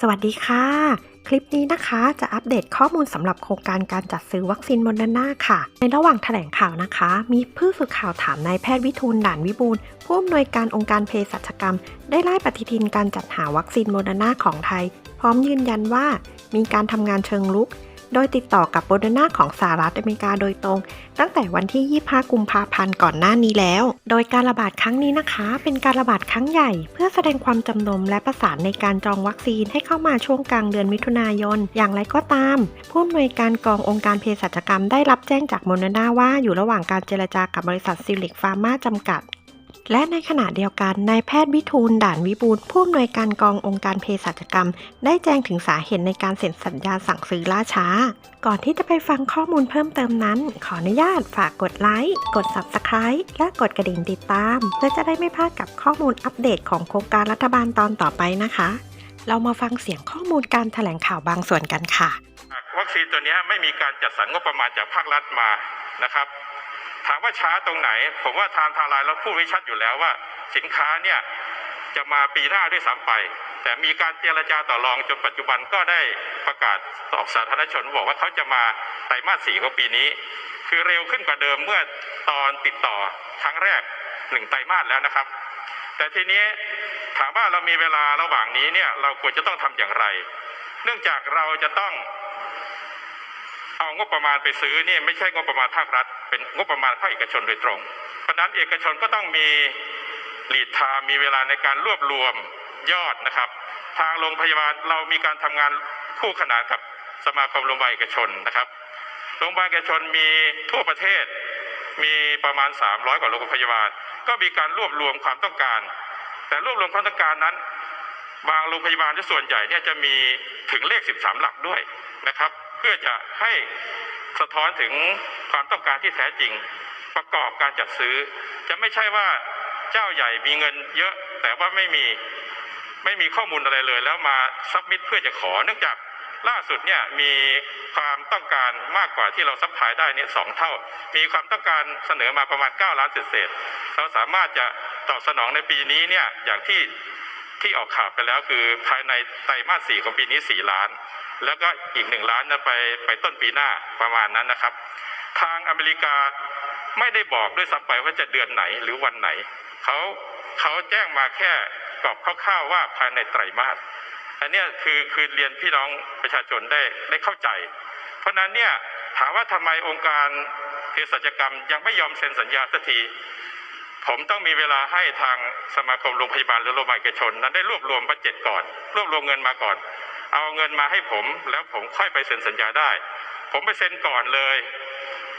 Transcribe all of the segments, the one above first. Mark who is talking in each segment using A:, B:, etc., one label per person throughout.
A: สวัสดีค่ะ คลิปนี้นะคะจะอัปเดตข้อมูลสำหรับโครงการการจัดซื้อวัคซีนโมเดอร์นาค่ะ ในระหว่างแถลงข่าวนะคะ มีผู้สื่อข่าวถามนายแพทย์วิทูลด่านวิบูลผู้อำนวยการองค์การเภสัชกรรม ได้ไล่ปฏิทินการจัดหาวัคซีนโมเดอร์นาของไทย พร้อมยืนยันว่า มีการทำงานเชิงลุก โดยติดต่อกับโมเดอร์นาของสหรัฐอเมริกาโดยตรง ตั้งแต่วันที่ 25 กุมภาพันธ์ก่อนหน้านี้แล้ว โดยการระบาดครั้งนี้นะคะ เป็นการระบาดครั้งใหญ่ เพื่อแสดงความจำนงและประสานในการจองวัคซีนให้เข้ามาช่วงกลางเดือนมิถุนายน อย่างไรก็ตาม ผู้อำนวยการกององค์การเภสัชกรรมได้รับแจ้งจากโมเดอร์นาว่าอยู่ระหว่างการเจรจากับบริษัทซิลิกฟาร์มาจำกัด และในขณะเดียวกันนายแพทย์วิทูลด่านวิบูลผู้อำนวยการกององค์การเภสัชกรรม ได้แจ้งถึงสาเหตุในการเซ็นสัญญาสั่งซื้อล่าช้า ก่อนที่จะไปฟังข้อมูลเพิ่มเติมนั้น ขออนุญาตฝากกดไลค์ กด Subscribe และกดกระดิ่งติดตาม เพื่อจะได้ไม่พลาดกับข้อมูลอัปเดตของโครงการรัฐบาลตอนต่อไปนะคะ เรามาฟังเสียงข้อมูลการแถลงข่าวบางส่วนกันค่ะ
B: วัคซีนตัวนี้ไม่มีการจัดสรรงบประมาณจากภาครัฐมานะครับ ถามว่าช้าตรงไหน ผมว่าทางทางไลน์เราพูดไว้ชัดอยู่แล้วว่า สินค้าเนี่ยจะมาปีหน้าด้วยซ้ำไป แต่มีการเจรจาต่อรองจนปัจจุบันก็ได้ประกาศตอบสาธารณชนบอกว่าเขาจะมาไตรมาสสี่ของปีนี้ คือเร็วขึ้นกว่าเดิมเมื่อตอนติดต่อครั้งแรกหนึ่งไตรมาสแล้วนะครับ แต่ทีนี้ถามว่าเรามีเวลาระหว่างนี้เนี่ยเราควรจะต้องทำอย่างไร เนื่องจากเราจะต้อง เอางบประมาณไปซื้อเนี่ยไม่ใช่งบประมาณภาครัฐ เป็นงบประมาณภาคเอกชนโดยตรง เพราะนั้นเอกชนก็ต้องมีหลีดทม์มีเวลาในการรวบรวมยอดนะครับ ทางโรงพยาบาลเรามีการทำงานคู่ขนานกับสมาคมโรงพยาบาลเอกชนนะครับ โรงพยาบาลเอกชนมีทั่วประเทศมีประมาณ 300 กว่าโรงพยาบาล ก็มีการรวบรวมความต้องการ แต่รวบรวมความต้องการนั้น บางโรงพยาบาลที่ส่วนใหญ่เนี่ยจะมีถึงเลข 13 หลักด้วยนะครับ เพื่อจะให้สะท้อนถึงความต้องการที่แท้จริง ประกอบการจัดซื้อ จะไม่ใช่ว่าเจ้าใหญ่มีเงินเยอะแต่ว่าไม่มีไม่มีข้อมูลอะไรเลย แล้วมาซับมิดเพื่อจะขอ เนื่องจากล่าสุดเนี่ยมีความต้องการมากกว่าที่เราซัพพลายได้เนี่ยสองเท่า มีความต้องการเสนอมาประมาณ 9 ล้านเศษๆเราสามารถจะตอบสนองในปีนี้เนี่ยอย่างที่ที่ออกข่าวไปแล้วคือภายในไตรมาสสี่ของปีนี้สี่ล้าน แล้วก็อีกหนึ่งล้านนะไปไปต้นปีหน้าประมาณนั้นนะครับ ทางอเมริกาไม่ได้บอกด้วยซ้ำไปว่าจะเดือนไหนหรือวันไหนเขาเขาแจ้งมาแค่กรอบคร่าวๆว่าภายในไตรมาสอันนี้คือคือเรียนพี่น้องประชาชนได้ได้เข้าใจ เพราะฉะนั้นเนี่ยถามว่าทำไมองค์การเภสัชกรรมยังไม่ยอมเซ็นสัญญาสักทีผมต้องมีเวลาให้ทางสมาคมโรงพยาบาลหรือโรงพยาบาลเอกชน นั้นได้รวบรวมบัตเจ็ตก่อน รวบรวมเงินมาก่อน เอาเงินมาให้ผมแล้วผมค่อยไปเซ็นสัญญาได้ ผมไปเซ็นก่อนเลย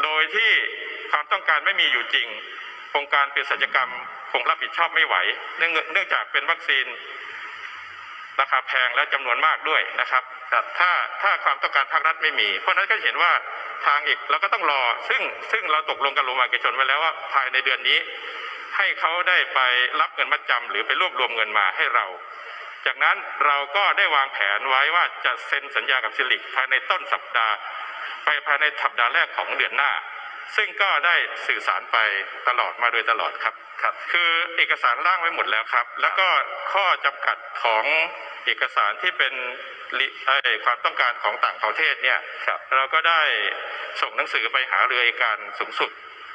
B: โดยที่ความต้องการไม่มีอยู่จริงโครงการเภสัชกรรมคงรับผิดชอบไม่ไหวเนื่องเนื่องจากเป็นวัคซีนราคาแพงและจำนวนมากด้วยนะครับ แต่ถ้าถ้าความต้องการภาครัฐไม่มี เพราะฉะนั้นก็เห็นว่าทางอีกเราก็ต้องรอ ซึ่งซึ่งเราตกลงกับโรงพยาบาลเอกชนไว้แล้วว่าภายในเดือนนี้ ให้เขาได้ไปรับเงินมัดจำหรือไปรวบรวมเงินมาให้เรา จากนั้นเราก็ได้วางแผนไว้ว่าจะเซ็นสัญญากับซิลิกภายในต้นสัปดาห์ ไปภายในสัปดาห์แรกของเดือนหน้า ซึ่งก็ได้สื่อสารไปตลอดมาโดยตลอดครับครับ คือเอกสารร่างไว้หมดแล้วครับ แล้วก็ข้อจำกัดของเอกสารที่เป็นลิเอ่อความต้องการของต่างประเทศเนี่ยเราก็ได้ส่งหนังสือไปหาเรืออัยการสูงสุด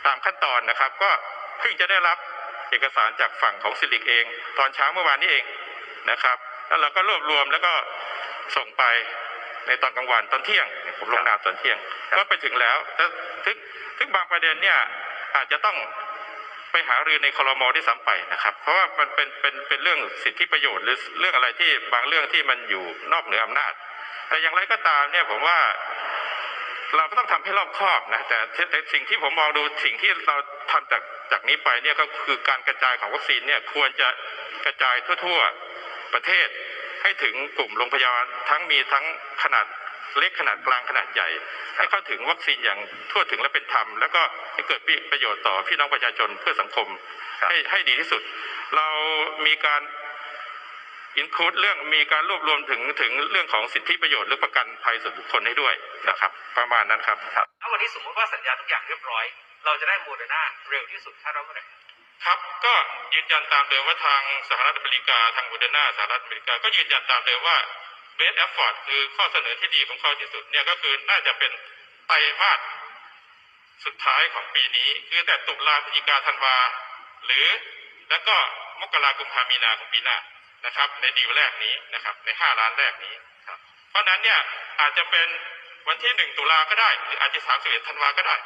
B: ตามขั้นตอนนะครับ ก็เพิ่งจะได้รับเอกสารจากฝั่งของซิลิกเอง ตอนเช้าเมื่อวานนี้เอง นะครับ แล้วเราก็รวบรวมแล้วก็ส่งไปในตอนกลางวันตอนเที่ยงผมลงนามตอนเที่ยง ก็ไปถึงแล้วแต่ถึงถึงบางประเด็นเนี่ยอาจจะต้องไปหารือในคลมที่ซ้ำไปนะครับ เพราะว่ามันเป็นเป็นเป็นเรื่องสิทธิประโยชน์หรือเรื่องอะไรที่บางเรื่องที่มันอยู่นอกเหนืออำนาจ แต่อย่างไรก็ตามเนี่ยผมว่าเราก็ต้องทำให้รอบคอบนะแต่แต่แต่สิ่งที่ผมมองดูสิ่งที่เราทำจากจากนี้ไปเนี่ยก็คือการกระจายของวัคซีนเนี่ยควรจะกระจายทั่ว ๆ ประเทศให้ถึงกลุ่มโรงพยาบาลทั้งมีทั้งขนาดเล็กขนาดกลางขนาดใหญ่ ให้เข้าถึงวัคซีนอย่างทั่วถึงและเป็นธรรม แล้วก็ให้เกิดประโยชน์ต่อพี่น้องประชาชนเพื่อสังคมให้ให้ดีที่สุด เรามีการอินค u ดเรื่องมีการรวบรวมถึงถึงเรื่องของสิทธิประโยชน์หรือประกันภัยส่วนบุคคลให้ด้วยนะครับ ประมาณนั้นครับ
C: ถ้าวันนี้สมมติว่าสัญญาทุกอย่างเรียบร้อย เราจะได้โมเดอร์นาเร็วที่สุดคาดว่าเมื่อไหร่
B: ครับก็ยืนยันตามเดิมว่าทางสหรัฐอเมริกาทางโมเดอร์นาสหรัฐอเมริกาก็ยืนยันตามเดิมว่าเ best effort คือข้อเสนอที่ดีของเขาที่สุดเนี่ยก็คือน่าจะเป็นไตรมาสสุดท้ายของปีนี้ คือแต่ตุลาพฤศจิกาธันวาหรือแล้วก็มกราคมกุมภามีนาของปีหน้านะครับ ในดีลแรกนี้นะครับ ในห้าล้านแรกนี้ครับเพราะฉะนั้นเนี่ยอาจจะเป็นวันที่หนึ่งตุลาก็ได้ หรืออาจจะสามสิบเอ็ดธันวาก็ได้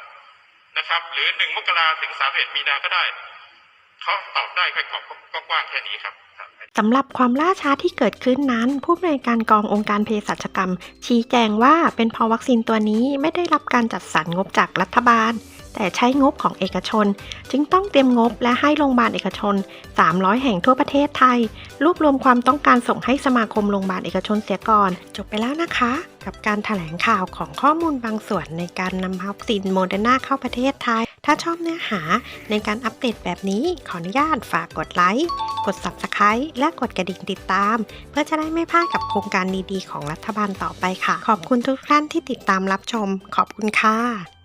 B: นะครับ หรือหนึ่งมกราถึงสามสิบเอ็ดมีนาก็ได้ เขาตอบได้แค่กกว้างแค่นี้ครับ
A: สำหรับความล่าช้าที่เกิดขึ้นนั้น ผู้อำนวยการกององค์การเภสัชกรรม ชี้แจงว่าเป็นเพราะวัคซีนตัวนี้ไม่ได้รับการจัดสรรงบจากรัฐบาล แต่ใช้งบของเอกชน จึงต้องเตรียมงบและให้โรงพยาบาลเอกชน 300 แห่งทั่วประเทศไทย รวบรวมความต้องการส่งให้สมาคมโรงพยาบาลเอกชนเสียก่อน จบไปแล้วนะคะ กับการถแถลงข่าวของข้อมูลบางส่วนในการนำวัคซีนโมเดอร์นาเข้าประเทศไทย ถ้าชอบเนื้อหาในการอัปเดตแบบนี้ขออนุญาตฝากกดไลค์ กด Subscribe และกดกระดิ่งติดตาม เพื่อจะได้ไม่พลาดกับโครงการดีๆ ของรัฐบาลต่อไปค่ะ ขอบคุณทุกท่านที่ติดตามรับชม ขอบคุณค่ะ